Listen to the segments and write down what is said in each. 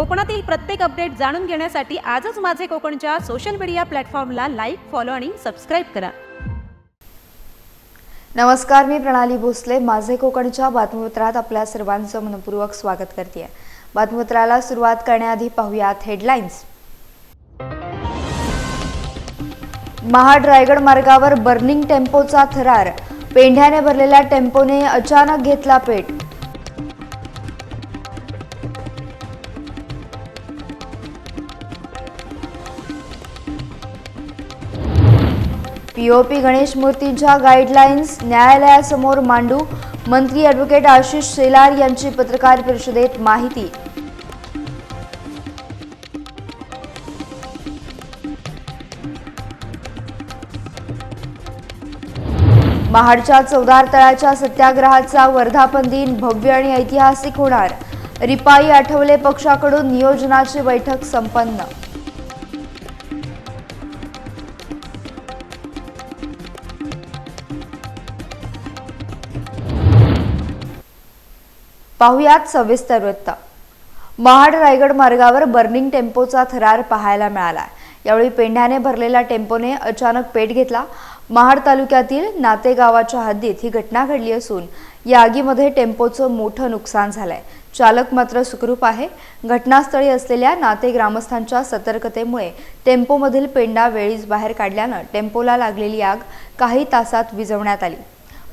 कोकणातील प्रत्येक अपडेट जाणून घेण्यासाठी आजच माझे कोकणच्या सोशल मीडिया प्लॅटफॉर्मला लाईक फॉलो आणि सबस्क्राईब करा. नमस्कार मी प्रणाली भोसले. माझे कोकणच्या बातमीपत्रात आपल्या सर्वांचं मनपूर्वक स्वागत करते बातमीपत्राला सुरुवात करण्याआधी पाहुयात हेडलाईन्स महाड रायगड मार्गावर बर्निंग टेम्पोचा थरार. पेंढ्याने भरलेल्या टेम्पोने अचानक घेतला पेट. पीओपी गणेश मूर्तींच्या गाईडलाईन्स न्यायालयासमोर मांडू मंत्री ॲडव्होकेट आशिष शेलार यांची पत्रकार परिषदेत माहिती. महाडच्या चौदार तळाच्या सत्याग्रहाचा वर्धापन दिन भव्य आणि ऐतिहासिक होणार. रिपाई आठवले पक्षाकडून नियोजनाची बैठक संपन्न. पाहुयात सविस्तर वृत्त. महाड रायगड मार्गावर बर्निंग टेम्पोचा थरार पाहायला मिळाला. यावेळी पेंढ्याने भरलेल्या टेम्पोने अचानक पेट घेतला. महाड तालुक्यातील नाते गावाच्या हद्दीत ही घटना घडली असून या आगीमध्ये टेम्पोचं मोठं नुकसान झालंय. चालक मात्र सुखरूप आहे. घटनास्थळी असलेल्या नाते ग्रामस्थांच्या सतर्कतेमुळे टेम्पोमधील पेंडा वेळीच बाहेर काढल्यानं टेम्पोला लागलेली आग काही तासात विझवण्यात आली.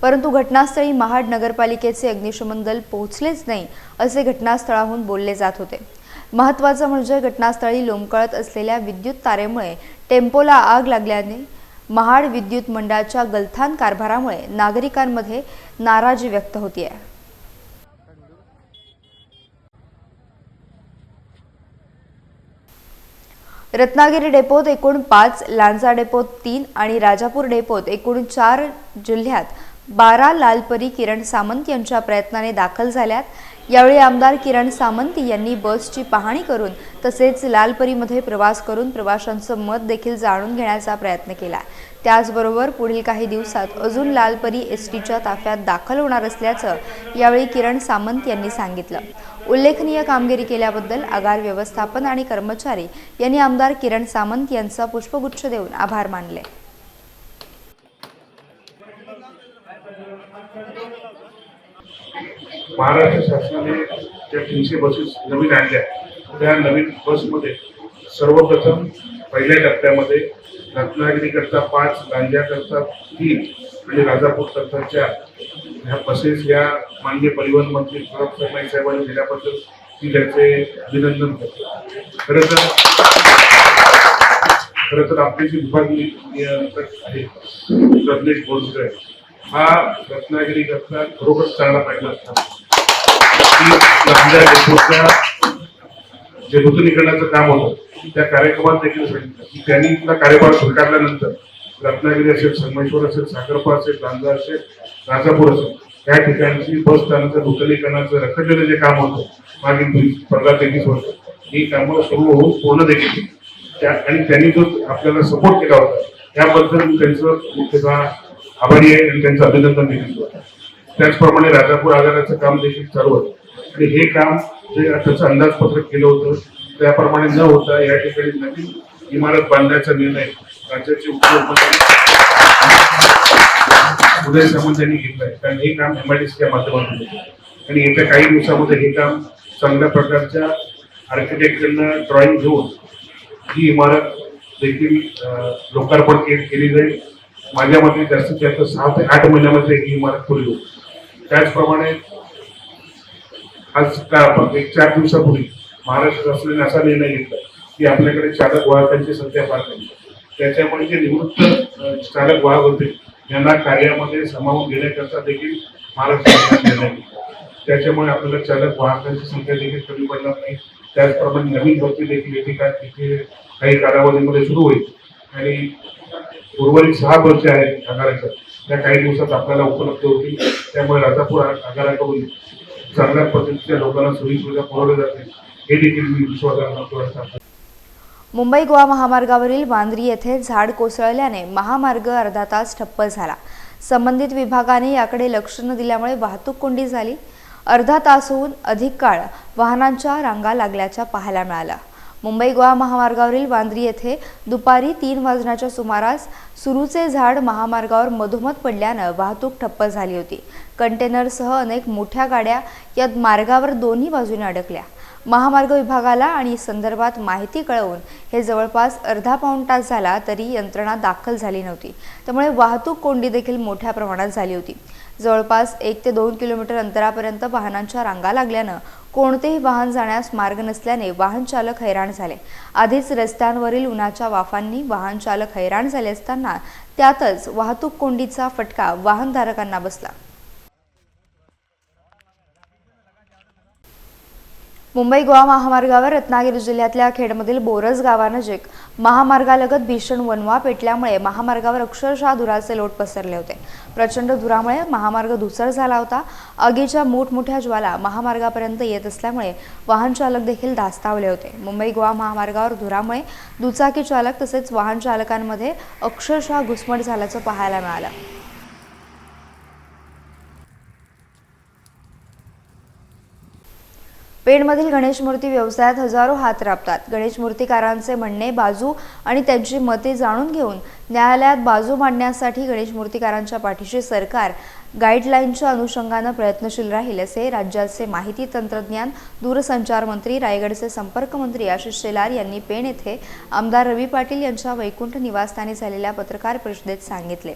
परंतु घटनास्थळी महाड नगरपालिकेचे अग्निशमन दल पोहोचलेच नाही असे घटनास्थळाहून बोलले जात होते. महत्त्वाचं म्हणजे घटनास्थळी लोंबकळत असलेल्या विद्युत तारेमुळे टेम्पोला आग लागल्याने महाड विद्युत मंडळाच्या गलथान कारभारामुळे नागरिकांमध्ये नाराजी व्यक्त होतीये. रत्नागिरी डेपोत एकूण पाच लांजा डेपोत तीन आणि राजापूर डेपोत एकूण चार जिल्ह्यात बारा लालपरी किरण सामंत यांच्या प्रयत्नाने दाखल झाल्यात. यावेळी आमदार किरण सामंत यांनी बसची पाहणी करून तसेच लालपरीमध्ये प्रवास करून प्रवाशांचं मत देखील जाणून घेण्याचा प्रयत्न केला. त्याचबरोबर पुढील काही दिवसात अजून लालपरी एस टीच्या ताफ्यात दाखल होणार असल्याचं यावेळी किरण सामंत यांनी सांगितलं. उल्लेखनीय कामगिरी केल्याबद्दल आगार व्यवस्थापन आणि कर्मचारी यांनी आमदार किरण सामंत यांचा पुष्पगुच्छ देऊन आभार मानले. महाराष्ट्र शासनाने ज्या तीनशे बसेस नवीन आणल्या. त्या नवीन बसमध्ये सर्वप्रथम पहिल्या टप्प्यामध्ये रत्नागिरीकरता पाच लांजाकरता तीन आणि राजापूर चार ह्या बसेस या माननीय परिवहन मंत्री सुरक्षाई साहेबांनी दिल्याबद्दल मी त्याचे अभिनंदन करतो. खरं तर खरं तर आपली जी विभागीय नियंत्रक आहे रत्नेश बोरकर हा रत्नागिरीकरता खरोखर चांगला पाहिजे असता जे नूतनीकरणाचं काम होतं त्या कार्यक्रमात देखील सांगितलं. की त्यांनी इथला कार्यभार स्वीकारल्यानंतर रत्नागिरी असेल संगमेश्वर असेल साखरपा असेल लांजा असेल राजापूर असेल त्या ठिकाणची बस स्थानकं नूतनीकरणाचं रखडलेलं जे काम होतं मागील पंधरा तेवीस वर्ष ही कामं सुरू होऊन पूर्ण देखील त्या आणि त्यांनी जो आपल्याला सपोर्ट केला होता त्याबद्दल मी त्यांचं मुख्यतः आभारी आहे आणि त्यांचं अभिनंदन देखील त्याचप्रमाणे राजापूर आगाराचं काम देखील चालू होतं. आणि हे काम जे त्याचं अंदाजपत्रक केलं होतं त्याप्रमाणे न होता या ठिकाणी नवीन इमारत बांधण्याचा निर्णय राज्याचे उपमुख्यमंत्री उदय सामंत यांनी घेतलाय कारण हे काम एमआयडीसीच्या माध्यमातून आणि येत्या काही दिवसामध्ये हे काम चांगल्या प्रकारच्या आर्किटेक्टरना ड्रॉइंग घेऊन ही इमारत देखील लोकार्पण केली जाईल. माझ्या मते जास्तीत जास्त सहा ते आठ महिन्यामध्ये ही इमारत पूर्ण होईल. त्याचप्रमाणे आज काय आपण एक चार दिवसापूर्वी महाराष्ट्र शासनाने असा निर्णय घेतला की आपल्याकडे चालक वाहकांची संख्या फार कमी त्याच्यामुळे जे निवृत्त चालक वाहक होते यांना कार्यामध्ये सामावून घेण्याकरता देखील महाराष्ट्र शासनाने निर्णय घेतला. त्याच्यामुळे आपल्याला चालक वाहकांची संख्या देखील कमी पडणार नाही. त्याचप्रमाणे नवीन भरती देखील येते का? तिथे काही कालावधीमध्ये सुरू होईल. आणि उर्वरित सहा बस आहेत आगाराच्या. त्या काही दिवसात आपल्याला उपलब्ध होतील. त्यामुळे राजापूर आगाराकडून चांगल्या पद्धतीच्या लोकांना सोयी सुविधा पुरवल्या जातील हे देखील मी विश्वासार्ह मुंबई गोवा महामार्गावरील वांद्री येथे झाड कोसळल्याने महामार्ग अर्धा तास ठप्प झाला. संबंधित विभागाने याकडे लक्ष न दिल्यामुळे वाहतूक कोंडी झाली. अर्धा तासहून अधिक काळ वाहनांच्या रांगा लागल्याच्या पाहायला मिळाल्या मुंबई गोवा महामार्गावरील वांद्री येथे दुपारी तीन वाजण्याच्या सुमारास सुरूचे झाड महामार्गावर मधोमध पडल्यानं वाहतूक ठप्प झाली होती. कंटेनरसह अनेक मोठ्या गाड्या या मार्गावर दोन्ही बाजूने अडकल्या. महामार्ग विभागाला आणि संदर्भात माहिती कळवून हे जवळपास अर्धा पाऊण तास झाला तरी यंत्रणा दाखल झाली नव्हती. त्यामुळे वाहतूक कोंडी देखील मोठ्या प्रमाणात झाली होती. जवळपास एक ते दोन किलोमीटर अंतरापर्यंत वाहनांच्या रांगा लागल्यानं कोणतेही वाहन जाण्यास मार्ग नसल्याने वाहन चालक हैराण झाले. आधीच रस्त्यांवरील उन्हाच्या वाफांनी वाहन चालक हैराण झाले असताना त्यातच वाहतूक कोंडीचा फटका वाहनधारकांना बसला. मुंबई गोवा महामार्गावर रत्नागिरी जिल्ह्यातल्या खेडमधील बोरस गावानजीक महामार्गालगत भीषण वनवा पेटल्यामुळे महामार्गावर अक्षरशः धुराचे लोट पसरले होते. प्रचंड धुरामुळे महामार्ग धुसर झाला होता. आगीच्या मोठमोठ्या ज्वाला महामार्गापर्यंत येत असल्यामुळे वाहन चालक देखील धास्तावले होते. मुंबई गोवा महामार्गावर धुरामुळे दुचाकी चालक तसेच वाहन चालकांमध्ये अक्षरशः घुसमट झाल्याचं पाहायला मिळालं. पेणमधील गणेश मूर्ती व्यवसायात हजारो हात राबतात. गणेश मूर्तिकारांचे म्हणणे बाजू आणि त्यांची मते जाणून घेऊन न्यायालयात बाजू मांडण्यासाठी गणेश मूर्तिकारांच्या पाठीशी सरकार गाईडलाईनच्या अनुषंगानं प्रयत्नशील राहील असे राज्याचे माहिती तंत्रज्ञान दूरसंचार मंत्री रायगडचे संपर्क मंत्री आशिष शेलार यांनी पेण येथे आमदार रवी पाटील यांच्या वैकुंठ निवासस्थानी झालेल्या पत्रकार परिषदेत सांगितले.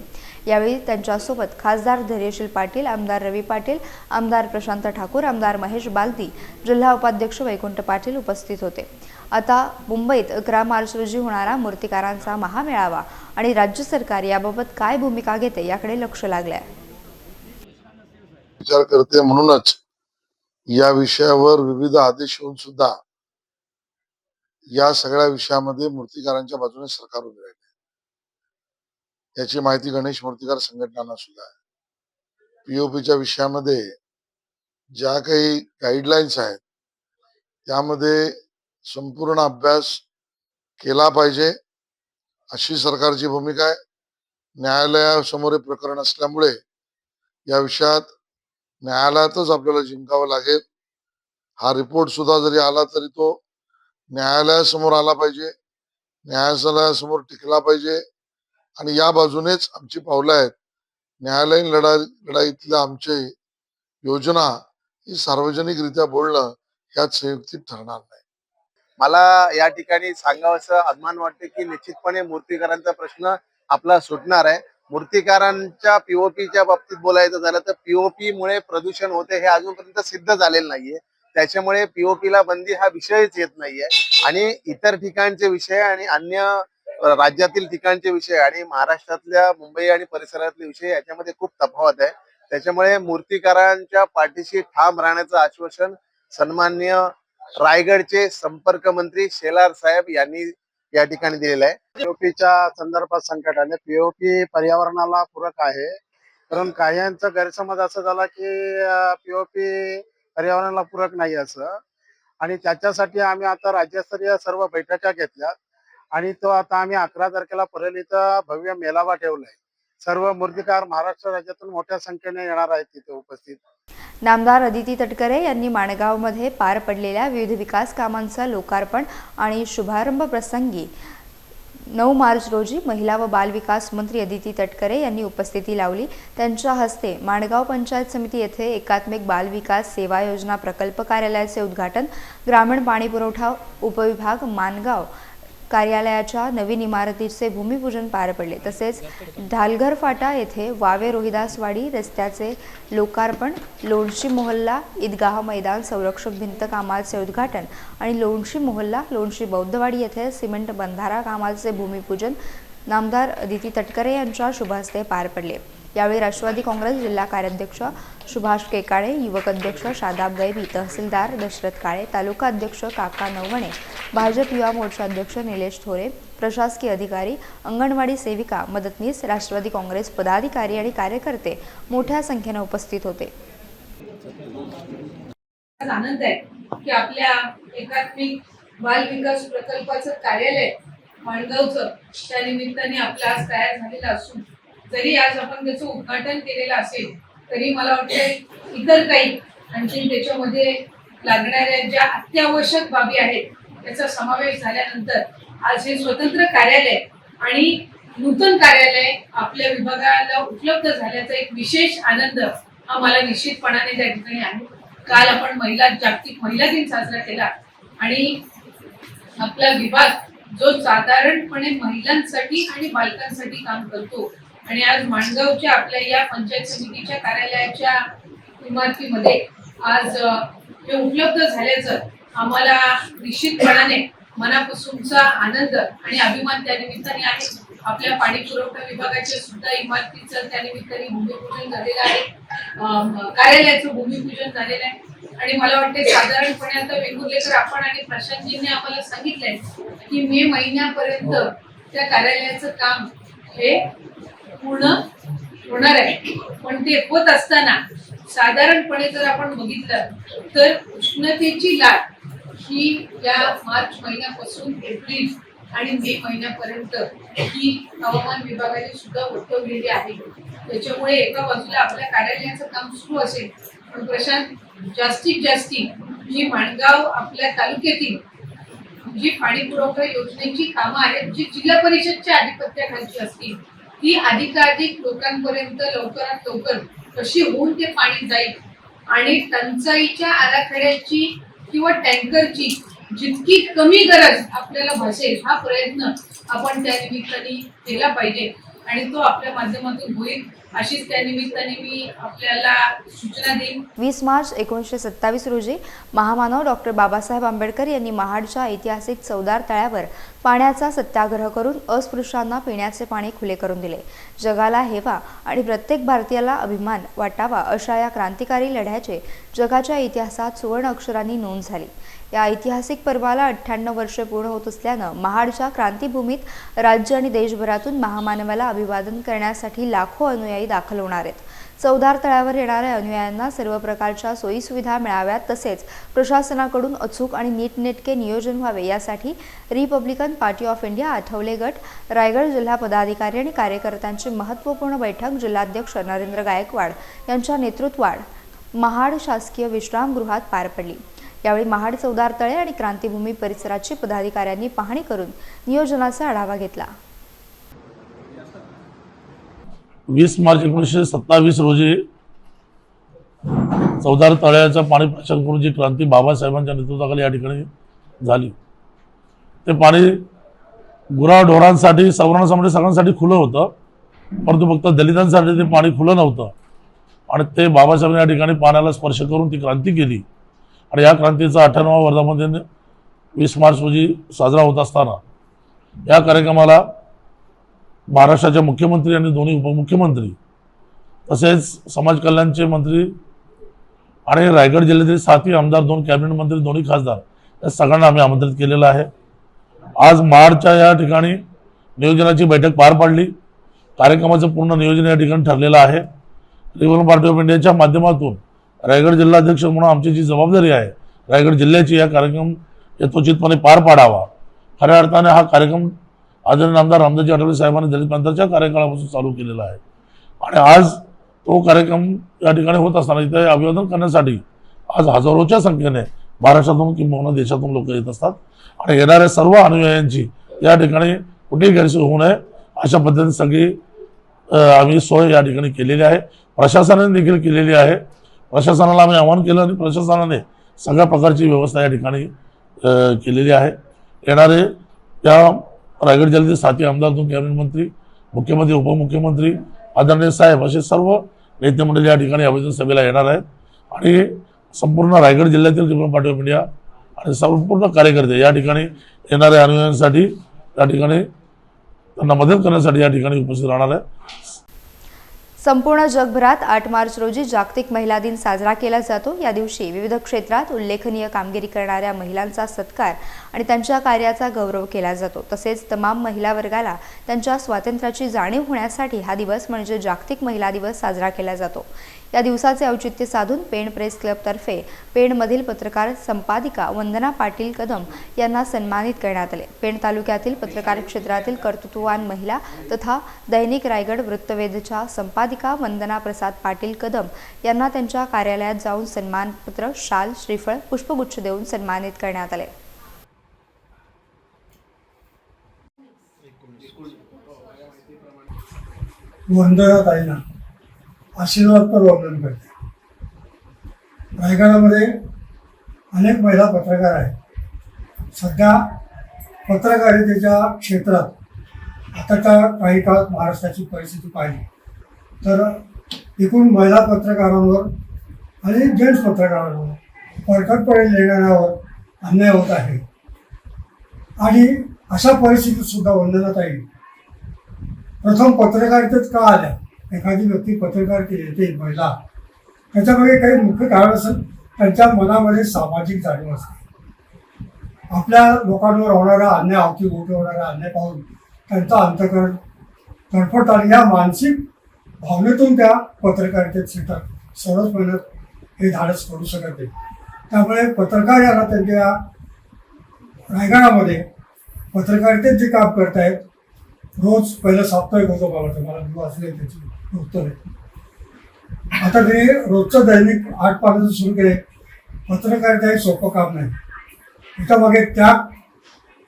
यावेळी त्यांच्यासोबत खासदार धैर्यशील पाटील आमदार रवी पाटील आमदार प्रशांत ठाकूर आमदार महेश बालदी जिल्हा उपाध्यक्ष वैकुंठ पाटील उपस्थित होते. आता मुंबईत अकरा मार्च रोजी होणारा मूर्तिकारांचा महामेळावा आणि राज्य सरकार याबाबत काय भूमिका घेते याकडे लक्ष लागले विचार करते म्हणूनच या विषयावर विविध आदेश होऊन सुद्धा या सगळ्या विषयामध्ये मूर्तिकारांच्या बाजूने सरकार उभे राहिले. याची माहिती गणेश मूर्तिकार संघटनांना सुद्धा आहे. पीओपीच्या विषयामध्ये ज्या काही गाईडलाईन्स आहेत त्यामध्ये संपूर्ण अभ्यास केला पाहिजे अशी सरकारची भूमिका आहे. न्यायालयासमोर प्रकरण असल्यामुळे या विषयात न्यायालयातच आपल्याला जिंकावं लागेल. हा रिपोर्ट सुद्धा जरी आला तरी तो न्यायालयासमोर आला पाहिजे न्यायालयासमोर टिकला पाहिजे. आणि या बाजूनेच आमची पावलं आहेत. न्यायालयीन लढा लढाईतल्या आमचे योजना ही सार्वजनिकरित्या बोलणं यात संयुक्तिक ठरणार नाही. मला या ठिकाणी सांगावंसं अभिमान वाटते की निश्चितपणे मूर्तिकारांचा प्रश्न आपला सुटणार आहे. मूर्तिकारांच्या पीओपीच्या बाबतीत बोलायचं झालं तर पीओपी मुळे प्रदूषण होते हे अजूनपर्यंत सिद्ध झालेलं नाहीये. त्याच्यामुळे पीओपी ला बंदी हा विषयच येत नाहीये. आणि इतर ठिकाणचे विषय आणि अन्य राज्यातील ठिकाणचे विषय आणि महाराष्ट्रातल्या मुंबई आणि परिसरातले विषय याच्यामध्ये खूप तफावत आहे. त्याच्यामुळे मूर्तिकारांच्या पाठीशी ठाम राहण्याचं आश्वासन सन्मान्य रायगडचे संपर्क मंत्री शेलार साहेब यांनी या ठिकाणी दिलेलं आहे. पीओपीच्या संदर्भात संकट आले पीओपी पर्यावरणाला पूरक आहे. कारण काहींचा गैरसमज असा झाला की पीओपी पर्यावरणाला पूरक नाही असं. आणि त्याच्यासाठी आम्ही आता राज्यस्तरीय सर्व बैठका घेतल्या आणि तो आता आम्ही अकरा तारखेला परळी इथं भव्य मेळावा ठेवलाय. सर्व मूर्तिकार महाराष्ट्र राज्यातून मोठ्या संख्येने येणार आहेत तिथे उपस्थित. नामदार अदिती तटकरे यांनी माणगावमध्ये पार पडलेल्या विविध विकास कामांचा लोकार्पण आणि शुभारंभ प्रसंगी नऊ मार्च रोजी महिला व बालविकास मंत्री अदिती तटकरे यांनी उपस्थिती लावली. त्यांच्या हस्ते माणगाव पंचायत समिती येथे एकात्मिक बालविकास सेवा योजना प्रकल्प कार्यालयाचे उद्घाटन ग्रामीण पाणीपुरवठा उपविभाग माणगाव कार्यालयाच्या नवीन इमारतीचे भूमिपूजन पार पडले. तसेच ढालघर फाटा येथे वावे रोहिदासवाडी रस्त्याचे लोकार्पण लोणशी मोहल्ला ईदगाह मैदान संरक्षक भिंत कामाचे उद्घाटन आणि लोणशी मोहल्ला लोणशी बौद्धवाडी येथे सिमेंट बंधारा कामाचे भूमिपूजन नामदार अदिती तटकरे यांच्या शुभहस्ते पार पडले. यावेळी राष्ट्रवादी काँग्रेस जिल्हा कार्याध्यक्ष सुभाष केकाळे युवक अध्यक्ष शादाब गैबी तहसीलदार दशरथ काळे तालुका अध्यक्ष काका नवणे भाजप युवा मोर्चा अध्यक्ष निलेश थोरे प्रशासकीय अधिकारी अंगणवाडी सेविका मदतनीस राष्ट्रवादी काँग्रेस पदाधिकारी आणि कार्यकर्ते मोठ्या संख्येने उपस्थित होते. आनंद आहे की आपल्या एकात्मिक बाल विकास प्रकल्पाचं कार्यालय माणगावचं त्या निमित्ताने आपला आज तयार झालेला असून जरी आज आपण त्याचं उद्घाटन केलेलं असेल तरी मला वाटतं इतर काही आणखी त्याच्यामध्ये लागणाऱ्या ज्या अत्यावश्यक बाबी आहेत त्याचा समावेश झाल्यानंतर आज हे स्वतंत्र कार्यालय आणि नूतन कार्यालय आपल्या विभागाला उपलब्ध झाल्याचा एक विशेष आनंद हा मला निश्चितपणाने त्या ठिकाणी आहे. काल आपण महिला जागतिक महिला दिन साजरा केला आणि आपला विभाग जो साधारणपणे महिलांसाठी आणि बालकांसाठी काम करतो आणि आज माणगावच्या आपल्या या पंचायत समितीच्या कार्यालयाच्या इमारतीमध्ये आज हे उपलब्ध झाल्याचं आम्हाला निश्चितपणाने मनापासूनचा आनंद आणि अभिमान त्या निमित्ताने आहे. आपल्या पाणी पुरवठा विभागाच्या सुद्धा इमारतीचं त्या निमित्ताने भूमिपूजन झालेलं आहे. कार्यालयाचं भूमिपूजन झालेलं आहे. आणि मला वाटते साधारणपणे आता वेंगुर्लेकर आपण आणि प्रशांतजींनी आम्हाला सांगितलंय की मे महिन्यापर्यंत त्या कार्यालयाचं काम हे पूर्ण होणार आहे. पण ते होत असताना साधारणपणे जर आपण बघितलं तर उष्णतेची लाट ही या मार्च महिन्यापासून एप्रिल आणि मे महिन्यापर्यंत ही हवामान विभागाने सुद्धा उठवलेली आहे. त्याच्यामुळे एका बाजूला आपल्या कार्यालयाचं काम सुरू असेल पण प्रशांत जास्तीत जास्ती जी माणगाव आपल्या तालुक्यातील जी पाणी पुरवठा योजनेची कामं आहेत जी जिल्हा परिषदच्या आधिपत्याखालची असतील ती अधिकाधिक लोकांपर्यंत लवकरात लवकर कशी होऊन ते पाणी जाईल आणि टंचाईच्या आराखड्याची किंवा टँकरची जितकी कमी गरज आपल्याला भासेल हा प्रयत्न आपण त्या निमित्ताने केला पाहिजे. आणि तो आपल्या माध्यमातून होईल अशीच त्या निमित्ताने मी आपल्याला सूचना देईन. वीस मार्च एकोणीसशे सत्तावीस रोजी महामानव डॉक्टर बाबासाहेब आंबेडकर यांनी महाडच्या ऐतिहासिक चौदार तळ्यावर पाण्याचा सत्याग्रह करून अस्पृश्यांना पिण्याचे पाणी खुले करून दिले. जगाला हेवा आणि प्रत्येक भारतीयाला अभिमान वाटावा अशा या क्रांतिकारी लढ्याचे जगाच्या इतिहासात सुवर्ण अक्षरांनी नोंद झाली. या ऐतिहासिक पर्वाला अठ्ठ्याण्णव वर्षे पूर्ण होत असल्यानं महाडच्या क्रांतीभूमीत राज्य आणि देशभरातून महामानवाला अभिवादन करण्यासाठी लाखो अनुयायी दाखल होणार आहेत. चौदार तळावर येणाऱ्या अनुयायांना सर्व प्रकारच्या सोयीसुविधा मिळाव्यात तसेच प्रशासनाकडून अचूक आणि नीटनेटके नियोजन व्हावे यासाठी Republican party of India Athawale गट रायगड जिल्हा पदाधिकारी आणि कार्यकर्त्यांची महत्त्वपूर्ण बैठक जिल्हाध्यक्ष नरेंद्र गायकवाड यांच्या नेतृत्वात महाड शासकीय विश्रामगृहात पार पडली. यावेळी महाड चौदार तळे आणि क्रांतीभूमी परिसराची पदाधिकाऱ्यांनी पाहणी करून नियोजनाचा आढावा घेतला. वीस मार्च एकोणीसशे सत्तावीस रोजी चौदार तळ्याचं पाणी प्रशासन करून जी क्रांती बाबासाहेबांच्या नेतृत्वाखाली या ठिकाणी झाली. ते पाणी गुराढोरांसाठी सवर्णांसाठी सगळ्यांसाठी खुलं होतं. परंतु फक्त दलितांसाठी ते पाणी खुलं नव्हतं. आणि ते बाबासाहेबांनी या ठिकाणी पाण्याला स्पर्श करून ती क्रांती केली. आणि या क्रांतीचा अठ्ठ्याण्णवा वर्धामध्ये वीस मार्च रोजी साजरा होत असताना या कार्यक्रमाला महाराष्ट्राचे मुख्यमंत्री आणि दोन्ही उपमुख्यमंत्री तसेच समाज कल्याणचे मंत्री आणि रायगड जिल्ह्यातील सातही आमदार दोन कॅबिनेट मंत्री दोन्ही खासदार या सगळ्यांना आम्ही आमंत्रित केलेलं आहे. आज महाडच्या या ठिकाणी नियोजनाची बैठक पार पाडली. कार्यक्रमाचं पूर्ण नियोजन या ठिकाणी ठरलेलं आहे. रिपब्लिक पार्टी ऑफ इंडियाच्या माध्यमातून रायगड जिल्हाध्यक्ष म्हणून आमची जी जबाबदारी आहे रायगड जिल्ह्याची या कार्यक्रम यथोचितपणे पार पाडावा. खऱ्या अर्थाने हा कार्यक्रम आदरणीय आमदार रामदासजी आठवले साहेबांनी दलित पंथाच्या कार्यकाळापासून चालू केलेला आहे. आणि आज तो कार्यक्रम या ठिकाणी होत असताना इथे अभिवादन करण्यासाठी आज हजारोच्या संख्येने महाराष्ट्रातून किंबहुना देशातून लोक येत असतात. आणि येणाऱ्या सर्व अनुयायांची या ठिकाणी कुठेही गैरसोय होऊ नये अशा पद्धतीने सगळी आम्ही सोय या ठिकाणी केलेली आहे. प्रशासनाने देखील केलेली आहे. प्रशासनाला आम्ही आवाहन केलं आणि प्रशासनाने सगळ्या प्रकारची व्यवस्था या ठिकाणी केलेली आहे. येणारे त्या रायगड जिल्ह्याचे साथी आमदार दोन कॅबिनेट मंत्री मुख्यमंत्री उपमुख्यमंत्री आदरणीय साहेब असे सर्व नेते मंडळी या ठिकाणी आवेदन सभेला येणार आहेत. आणि संपूर्ण रायगड जिल्ह्यातील रिपब्लिकन पार्टी ऑफ इंडिया आणि संपूर्ण कार्यकर्ते या ठिकाणी येणाऱ्या अनुयायांसाठी या ठिकाणी त्यांना मदत करण्यासाठी या ठिकाणी उपस्थित राहणार आहे संपूर्ण जगभरात आठ मार्च रोजी जागतिक महिला दिन साजरा केला जातो. या दिवशी विविध क्षेत्रात उल्लेखनीय कामगिरी करणाऱ्या महिलांचा सत्कार आणि त्यांच्या कार्याचा गौरव केला जातो. तसेच तमाम महिला वर्गाला त्यांच्या स्वातंत्र्याची जाणीव होण्यासाठी हा दिवस म्हणजे जागतिक महिला दिवस साजरा केला जातो. या दिवसाचे औचित्य साधून पेण प्रेस क्लबतर्फे पेणमधील पत्रकार संपादिका वंदना पाटील कदम यांना सन्मानित करण्यात आले. पेण तालुक्यातील पत्रकार क्षेत्रातील कर्तृत्ववान महिला तथा दैनिक रायगड वृत्तवेधच्या संपादिका वंदना प्रसाद पाटील कदम यांना त्यांच्या कार्यालयात जाऊन सन्मानपत्र शाल श्रीफळ पुष्पगुच्छ देऊन सन्मानित करण्यात आले. वंदनाताईंना आशीर्वादपर वर्णन करते. रायगडामध्ये अनेक महिला पत्रकार आहेत. सध्या पत्रकारितेच्या क्षेत्रात आताच्या काही काळात महाराष्ट्राची परिस्थिती पाहिली. तर एकूण महिला पत्रकारांवर आणि जेंट्स पत्रकारांवर परकटपणे लिहिणाऱ्यावर अन्याय होत आहे. आणि अशा परिस्थितीत सुद्धा वंदनाताई प्रथम पत्रकारितेत का आल्या? एखादी व्यक्ती पत्रकार येते महिला. त्याच्यामध्ये काही मुख्य कारण असेल त्यांच्या मनामध्ये सामाजिक जाणीव असते. आपल्या लोकांवर होणारा अन्याय अवती भोवती होणारा अन्याय पाहून त्यांचा अंतकरण तडफडत आणि या मानसिक भावनेतून त्या पत्रकारितेत शिकतात सर्वच मेहनत हे धाडस करू शकत नाही. त्यामुळे पत्रकार याला त्यांच्या रायगडामध्ये पत्रकारितेत जे काम करतायत रोज पहिलं साप्ताहिक होतो बाबा मला मी वाचले त्याची. उत्तर आहे. आता ते रोजचं दैनिक आठ पानाचं सुरू केले पत्रकारिता हे सोपं काम नाही. त्याच्यामागे त्याग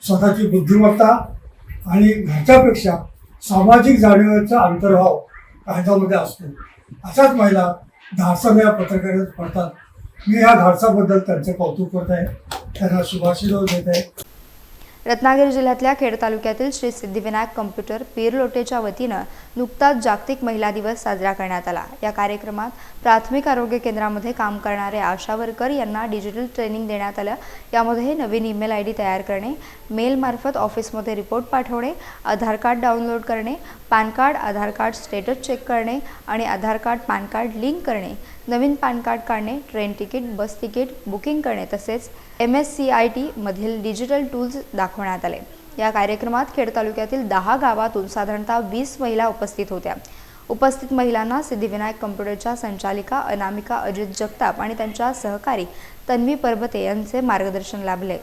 स्वतःची बुद्धिमत्ता आणि घरच्यापेक्षा सामाजिक जाणीवेचा अंतर्भाव कायद्यामध्ये असतो. अशाच महिला धाडसाने या पत्रकारितेत पडतात. मी ह्या धाडसाबद्दल त्यांचं कौतुक करत आहे. त्यांना शुभाशीर्वाद देत आहे. रत्नागिरी जिल्ह्यातल्या खेड तालुक्यातील श्री सिद्धिविनायक कम्प्युटर पीरलोटेच्या वतीनं नुकताच जागतिक महिला दिवस साजरा करण्यात आला. या कार्यक्रमात प्राथमिक आरोग्य केंद्रामध्ये काम करणारे आशा वर्कर यांना डिजिटल ट्रेनिंग देण्यात आलं. यामध्ये नवीन ईमेल आय डी तयार करणे मेलमार्फत ऑफिसमध्ये रिपोर्ट पाठवणे आधार कार्ड डाउनलोड करणे PAN card Aadhaar card status check करणे आणि Aadhaar card PAN card link करणे. नवीन पॅन कार्ड काढणे train ticket bus ticket booking करणे तसेच एम एस सी आय टीमधील डिजिटल टूल्स दाखवण्यात आले. या कार्यक्रमात खेड तालुक्यातील दहा गावातून साधारणतः वीस महिला उपस्थित होत्या. उपस्थित महिलांना सिद्धिविनायक कम्प्युटरच्या संचालिका अनामिका अजित जगताप आणि त्यांच्या सहकारी तन्वी परबते यांचे मार्गदर्शन लाभले.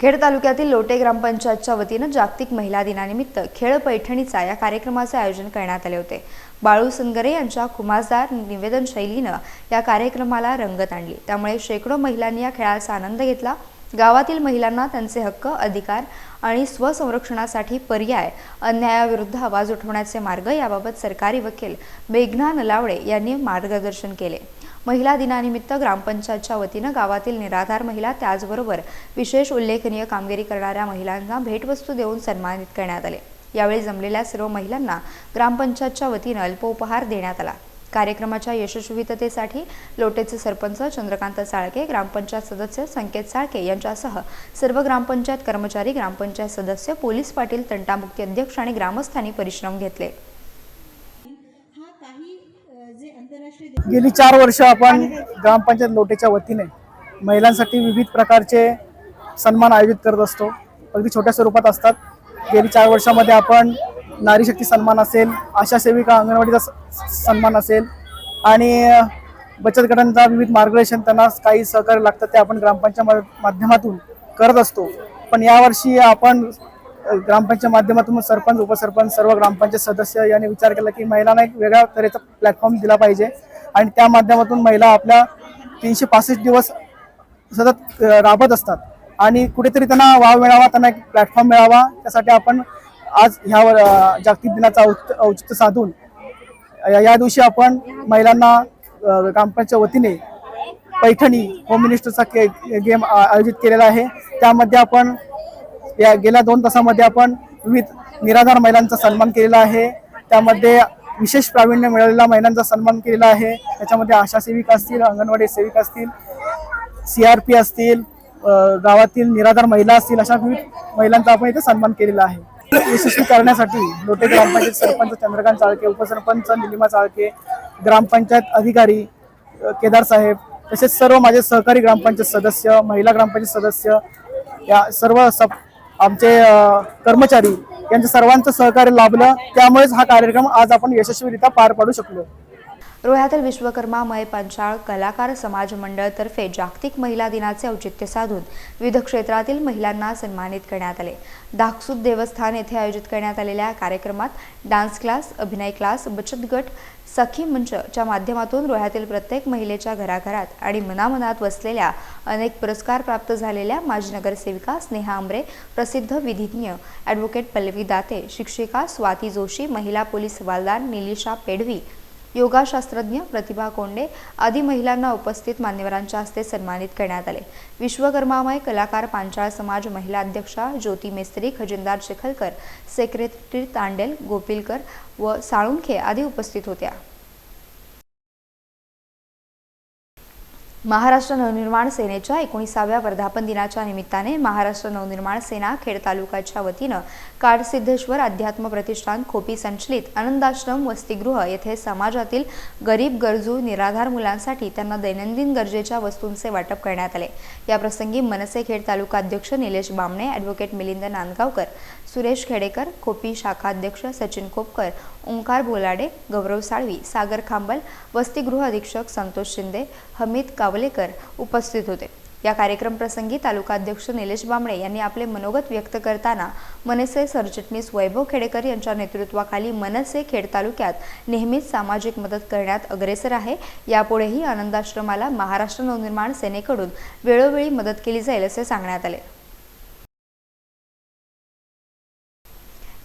खेड तालुक्यातील लोटे ग्रामपंचायतच्या वतीनं जागतिक महिला दिनानिमित्त खेळ पैठणीचा या कार्यक्रमाचे आयोजन करण्यात आले होते. बाळू सनगरे यांच्या खुमासदार निवेदन शैलीनं या कार्यक्रमाला रंगत आणली त्यामुळे शेकडो महिलांनी या खेळाचा आनंद घेतला. गावातील महिलांना त्यांचे हक्क अधिकार आणि स्वसंरक्षणासाठी पर्याय अन्यायाविरुद्ध आवाज उठवण्याचे मार्ग याबाबत सरकारी वकील मेघना नलावडे यांनी मार्गदर्शन केले. महिला दिनानिमित्त ग्रामपंचायतच्या वतीनं गावातील निराधार महिला त्याचबरोबर विशेष उल्लेखनीय कामगिरी करणाऱ्या महिलांना भेटवस्तू देऊन सन्मानित करण्यात आले. यावेळी जमलेल्या सर्व महिलांना ग्रामपंचायतच्या वतीनं अल्पोपहार देण्यात आला. कार्यक्रमाच्या यशस्वीततेसाठी लोटेचे सरपंच चंद्रकांत साळके ग्रामपंचायत सदस्य संकेत साळके यांच्यासह सर्व ग्रामपंचायत कर्मचारी ग्रामपंचायत सदस्य पोलीस पाटील तंटामुक्ती अध्यक्ष आणि ग्रामस्थांनी परिश्रम घेतले. गेली चार वर्ष आपण ग्रामपंचायत लोटेच्या वतीने महिलांसाठी विविध प्रकारचे सन्मान आयोजित करत असतो. अगदी छोट्या स्वरूपात असतात. गेली चार वर्षामध्ये आपण नारी शक्ती सन्मान असेल आशा सेविका अंगणवाडीचा स- सन्मान असेल आणि बचत गटांचा विविध मार्गदर्शन त्यांना काही सहकार्य लागतात ते आपण ग्रामपंचायत माध्यमातून करत असतो. पण यावर्षी आपण ग्रामपंचायत माध्यमातून सरपंच उपसरपंच सर्व ग्रामपंचायत सदस्य यांनी विचार केला की महिलांना एक वेगळ्या तऱ्हेचा प्लॅटफॉर्म दिला पाहिजे. आणि त्या माध्यमातून महिला आपल्या तीनशे पासष्ट दिवस सतत राबत असतात. आणि कुठेतरी त्यांना वाव मिळावा त्यांना एक प्लॅटफॉर्म मिळावा त्यासाठी आपण आज ह्या जागतिक दिनाचा औचित्य साधून या- या दिवशी आपण महिलांना ग्रामपंचायत वतीने पैठणी होम मिनिस्टरचा के गेम आयोजित केलेला आहे. त्यामध्ये आपण या गेल्या दोन तासामध्ये आपण विविध निराधार महिलांचा सन्मान केलेला आहे. त्यामध्ये विशेष प्रावीण्य मिळालेल्या महिलांचा सन्मान केलेला आहे. त्याच्यामध्ये आशा सेविका असतील अंगणवाडी सेविका असतील सी आर पी असतील गावातील निराधार महिला असतील अशा विविध महिलांचा आपण इथे सन्मान केलेला आहे. यशस्वी करण्यासाठी लोटे ग्रामपंचायत सरपंच चंद्रकांत चाळके उपसरपंच निलिमा चाळके ग्रामपंचायत अधिकारी केदार साहेब तसेच सर्व माझे सहकारी ग्रामपंचायत सदस्य महिला ग्रामपंचायत सदस्य या सर्व सप आमचे कर्मचारी यांचं सर्वांचं सहकार्य लाभलं. त्यामुळेच हा कार्यक्रम आज आपण यशस्वीरित्या पार पाडू शकलो. रोह्यातील विश्वकर्मा मय पंचाळ कलाकार समाज मंडळतर्फे जागतिक महिला दिनाचे औचित्य साधून विविध क्षेत्रातील महिलांना सन्मानित करण्यात आले. दागसूद देवस्थान येथे आयोजित करण्यात आलेल्या कार्यक्रमात डान्स क्लास अभिनय क्लास बचत गट सखी मंचच्या माध्यमातून रोह्यातील प्रत्येक महिलेच्या घराघरात आणि मनामनात वसलेल्या अनेक पुरस्कार प्राप्त झालेल्या माजी नगरसेविका स्नेहा आंबरे प्रसिद्ध विधिज्ञ ॲडव्होकेट पल्लवी दाते शिक्षिका स्वाती जोशी महिला पोलीस हवालदार निलिशा पेडवी योगाशास्त्रज्ञ प्रतिभा कोंडे आदी महिलांना उपस्थित मान्यवरांच्या हस्ते सन्मानित करण्यात आले. विश्वकर्मामय कलाकार पांचाळ समाज महिला अध्यक्षा ज्योती मेस्त्री खजिनदार चिखलकर सेक्रेटरी तांडेल गोपिलकर व साळुंखे आदी उपस्थित होत्या. महाराष्ट्र नवनिर्माण सेनेच्या एकोणीसाव्या वर्धापन दिनाच्या निमित्ताने महाराष्ट्र नवनिर्माण सेना खेड तालुक्याच्या वतीनं काडसिद्धेश्वर अध्यात्म प्रतिष्ठान खोपी संचलित आनंदाश्रम वसतिगृह येथे समाजातील गरीब गरजू निराधार मुलांसाठी त्यांना दैनंदिन गरजेच्या वस्तूंचे वाटप करण्यात आले. याप्रसंगी मनसे खेड तालुका अध्यक्ष निलेश बामणे ॲडव्होकेट मिलिंद नांदगावकर सुरेश खेडेकर खोपी शाखाध्यक्ष सचिन कोपकर ओंकार बोलाडे गौरव साळवी सागर खांबल वसतिगृह अधीक्षक संतोष शिंदे हमीद कावलेकर उपस्थित होते. या कार्यक्रम प्रसंगी तालुकाध्यक्ष निलेश बांबळे यांनी आपले मनोगत व्यक्त करताना मनसे सरचिटणीस वैभव खेडेकर यांच्या नेतृत्वाखाली मनसे खेड तालुक्यात नेहमीच सामाजिक मदत करण्यात अग्रेसर आहे. यापुढेही आनंदाश्रमाला महाराष्ट्र नवनिर्माण सेनेकडून वेळोवेळी मदत केली जाईल असे सांगण्यात आले.